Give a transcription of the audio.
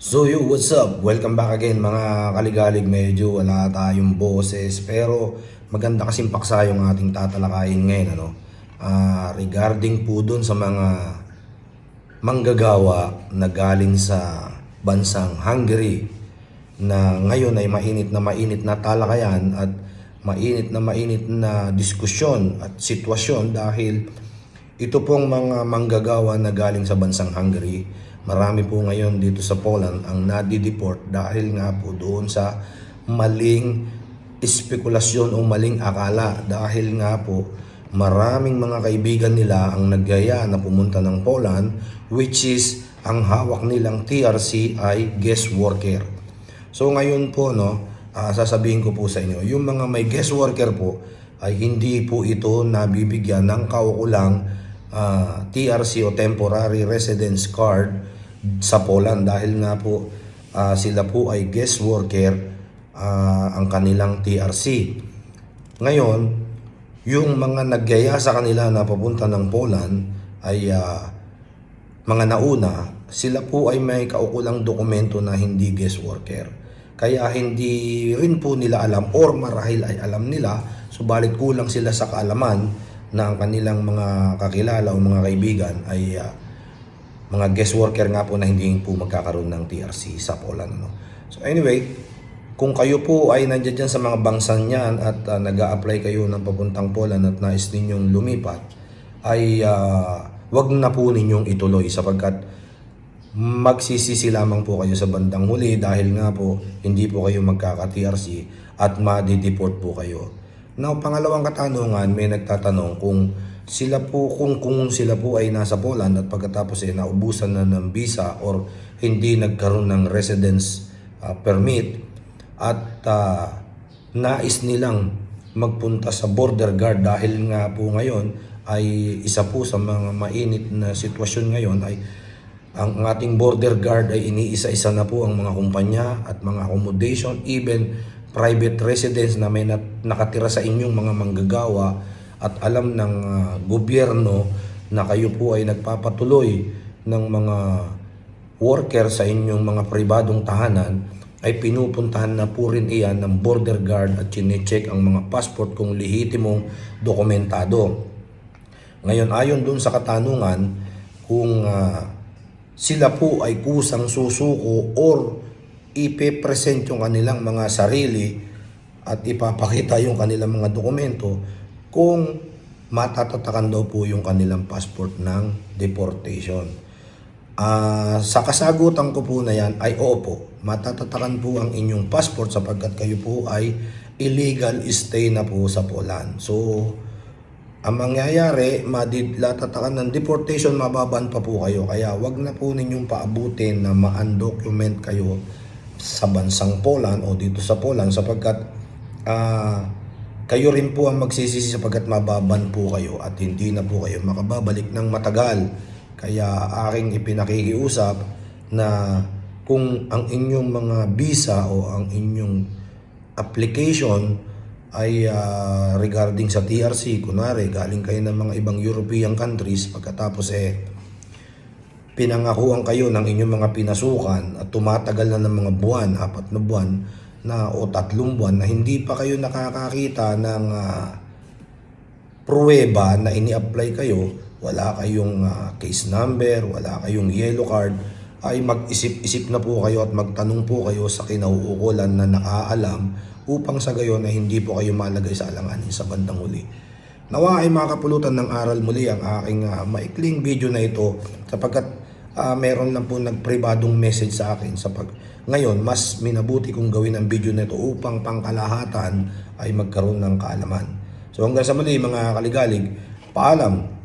So yo, what's up? Welcome back again mga kaligalig. Medyo wala tayong boses pero maganda kasing paksa yung ating tatalakayin ngayon. Ano? Ah, regarding po dun sa mga manggagawa na galing sa bansang Hungary na ngayon ay mainit na mainit na talakayan at mainit na mainit na diskusyon at sitwasyon dahil ito pong mga manggagawa na galing sa bansang Hungary, marami po ngayon dito sa Poland ang nadi-deport dahil nga po doon sa maling espekulasyon o maling akala dahil nga po maraming mga kaibigan nila ang naggaya na pumunta ng Poland which is ang hawak nilang TRC ay guest worker. So ngayon po no, ah, sasabihin ko po sa inyo, yung mga may guest worker po ay hindi po ito nabibigyan ng kaukulang ah, TRC o temporary residence card sa Poland dahil nga po ah, sila po ay guest worker ah, ang kanilang TRC. Ngayon, yung mga nagyaya sa kanila na papunta ng Poland ay ah, mga nauna, sila po ay may kaukulang dokumento na hindi guest worker. Kaya hindi rin po nila alam or marahil ay alam nila, subalit kulang sila sa kaalaman na ang kanilang mga kakilala o mga kaibigan ay ah, mga guest worker nga po na hindi po magkakaroon ng TRC sa Poland. Ano? So anyway, kung kayo po ay nandiyan dyan sa mga bangsan niyan at uh, nag apply kayo ng papuntang Poland at nais ninyong lumipat, ay ah, wag na po ninyong ituloy sapagkat magsisisi lamang po kayo sa bandang huli dahil nga po hindi po kayo magkaka-TRC at ma-deport po kayo. Now, pangalawang katanungan, may nagtatanong kung sila po kung kung sila po ay nasa Poland at pagkatapos ay naubusan na ng visa or hindi nagkaroon ng residence ah, permit at ah, nais nilang magpunta sa border guard dahil nga po ngayon ay isa po sa mga mainit na sitwasyon ngayon ay ang ating border guard ay iniisa-isa na po ang mga kumpanya at mga accommodation, even private residence na may nat- nakatira sa inyong mga manggagawa at alam ng ah, gobyerno na kayo po ay nagpapatuloy ng mga worker sa inyong mga pribadong tahanan ay pinupuntahan na po rin iyan ng border guard at chinecheck ang mga passport kung lehitimong dokumentado. Ngayon, ayon dun sa katanungan, kung ah, sila po ay kusang susuko or ipe-present yung kanilang mga sarili at ipapakita yung kanilang mga dokumento kung matatatakan daw po yung kanilang passport ng deportation. Ah, sa kasagutan ko po na yan ay opo, matatatakan po ang inyong passport sapagkat kayo po ay illegal stay na po sa Poland. So, ang mangyayari, madidlatatakan ng deportation, mababan pa po kayo. Kaya wag na po ninyong paabutin na ma-undocument kayo sa bansang Poland o dito sa Poland sapagkat ah, kayo rin po ang magsisisi sapagkat mababan po kayo at hindi na po kayo makababalik ng matagal. Kaya aking ipinakikiusap na kung ang inyong mga visa o ang inyong application ay ah, regarding sa TRC, kunwari galing kayo ng mga ibang European countries pagkatapos eh pinangakuan kayo ng inyong mga pinasukan at tumatagal na ng mga buwan, apat na buwan na o tatlong buwan na hindi pa kayo nakakakita ng ah, pruweba na ini-apply kayo, wala kayong ah, case number, wala kayong yellow card, ay mag-isip-isip na po kayo at magtanong po kayo sa kinauukulan na nakaalam upang sa gayon ay hindi po kayo malagay sa alanganin sa bandang huli. Nawa ay makapulutan ng aral muli ang aking ah, maikling video na ito sapagkat ah, meron lang po nagpribadong message sa akin sa pag ngayon mas minabuti kong gawin ang video na ito upang pangkalahatan ay magkaroon ng kaalaman. So hanggang sa muli mga kaligalig, paalam